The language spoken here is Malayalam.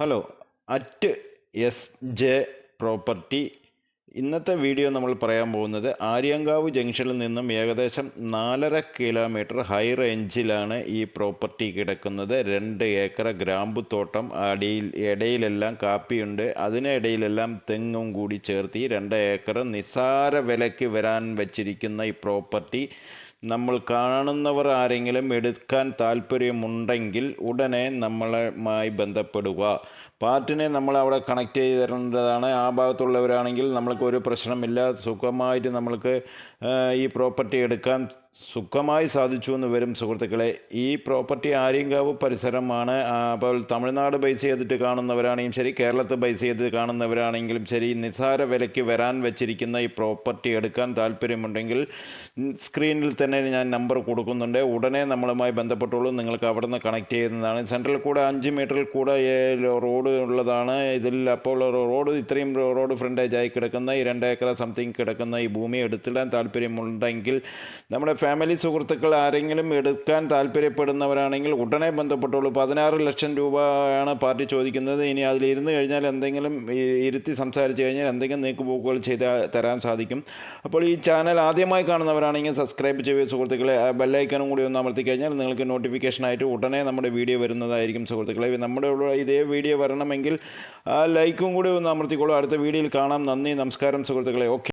Hello at S J property ഇന്നത്തെ വീഡിയോ നമ്മൾ പറയാൻ പോകുന്നത് ആര്യങ്കാവ് ജംഗ്ഷനിൽ നിന്നും ഏകദേശം നാലര കിലോമീറ്റർ ഹൈ റേഞ്ചിലാണ് ഈ പ്രോപ്പർട്ടി കിടക്കുന്നത്. രണ്ട് ഏക്കർ ഗ്രാമ്പുത്തോട്ടം അടിയിൽ ഇടയിലെല്ലാം കാപ്പിയുണ്ട്. അതിനിടയിലെല്ലാം തെങ്ങും കൂടി ചേർത്ത് രണ്ട് ഏക്കർ നിസ്സാര വിലയ്ക്ക് വരാൻ വച്ചിരിക്കുന്ന ഈ പ്രോപ്പർട്ടി നമ്മൾ കാണുന്നവർ ആരെങ്കിലും എടുക്കാൻ താല്പര്യമുണ്ടെങ്കിൽ ഉടനെ നമ്മളുമായി ബന്ധപ്പെടുക. പാർട്ടിനെ നമ്മൾ അവിടെ കണക്ട് ചെയ്ത് തരേണ്ടതാണ് ആ ഭാഗത്തുള്ളവരാണെങ്കിൽ നമ്മൾക്ക് ഒരു പ്രശ്നമില്ല. സുഖമായിട്ട് നമ്മൾക്ക് ഈ പ്രോപ്പർട്ടി എടുക്കാൻ സുഖമായി സാധിച്ചു എന്ന് വരും സുഹൃത്തുക്കളെ. ഈ പ്രോപ്പർട്ടി ആര്യങ്കാവ് പരിസരമാണ്. അപ്പോൾ തമിഴ്നാട് ബേസ് ചെയ്തിട്ട് കാണുന്നവരാണെങ്കിലും ശരി കേരളത്തെ ബേസ് ചെയ്ത് കാണുന്നവരാണെങ്കിലും ശരി നിസ്സാര വിലയ്ക്ക് വരാൻ വെച്ചിരിക്കുന്ന ഈ പ്രോപ്പർട്ടി എടുക്കാൻ താല്പര്യമുണ്ടെങ്കിൽ സ്ക്രീനിൽ തന്നെ ഞാൻ നമ്പർ കൊടുക്കുന്നുണ്ട്. ഉടനെ നമ്മളുമായി ബന്ധപ്പെട്ടോളൂ നിങ്ങൾക്ക് അവിടെ നിന്ന് കണക്ട് ചെയ്യുന്നതാണ്. സെൻട്രൽ കൂടെ അഞ്ച് മീറ്ററിൽ കൂടെ റോഡ് ഉള്ളതാണ്. ഇതിൽ അപ്പോൾ റോഡ് ഇത്രയും റോഡ് ഫ്രണ്ടേജായി കിടക്കുന്ന ഈ രണ്ട് ഏക്കർ സംതിങ് കിടക്കുന്ന ഈ ഭൂമി എടുത്തിടാൻ താല്പര്യമുണ്ടെങ്കിൽ നമ്മുടെ ഫാമിലി സുഹൃത്തുക്കൾ ആരെങ്കിലും എടുക്കാൻ താല്പര്യപ്പെടുന്നവരാണെങ്കിൽ ഉടനെ ബന്ധപ്പെട്ടുള്ളൂ പതിനാറ് ലക്ഷം രൂപയാണ് പാർട്ടി ചോദിക്കുന്നത്. ഇനി അതിലിരുന്ന് കഴിഞ്ഞാൽ എന്തെങ്കിലും ഇരുത്തി സംസാരിച്ച് കഴിഞ്ഞാൽ എന്തെങ്കിലും നീക്കുപോക്കുകൾ ചെയ്ത് തരാൻ സാധിക്കും. അപ്പോൾ ഈ ചാനൽ ആദ്യമായി കാണുന്നവരാണെങ്കിൽ സബ്സ്ക്രൈബ് ചെയ്യുക സുഹൃത്തുക്കളെ. ബെല്ലൈക്കനും കൂടി ഒന്ന് അമർത്തി കഴിഞ്ഞാൽ നിങ്ങൾക്ക് നോട്ടിഫിക്കേഷനായിട്ട് ഉടനെ നമ്മുടെ വീഡിയോ വരുന്നതായിരിക്കും സുഹൃത്തുക്കളെ. നമ്മുടെ ഇതേ വീഡിയോ വരണമെങ്കിൽ ലൈക്കും കൂടി ഒന്ന് അമർത്തിക്കോളൂ. അടുത്ത വീഡിയോയിൽ കാണാം. നന്ദി നമസ്കാരം സുഹൃത്തുക്കളെ. ഓക്കെ.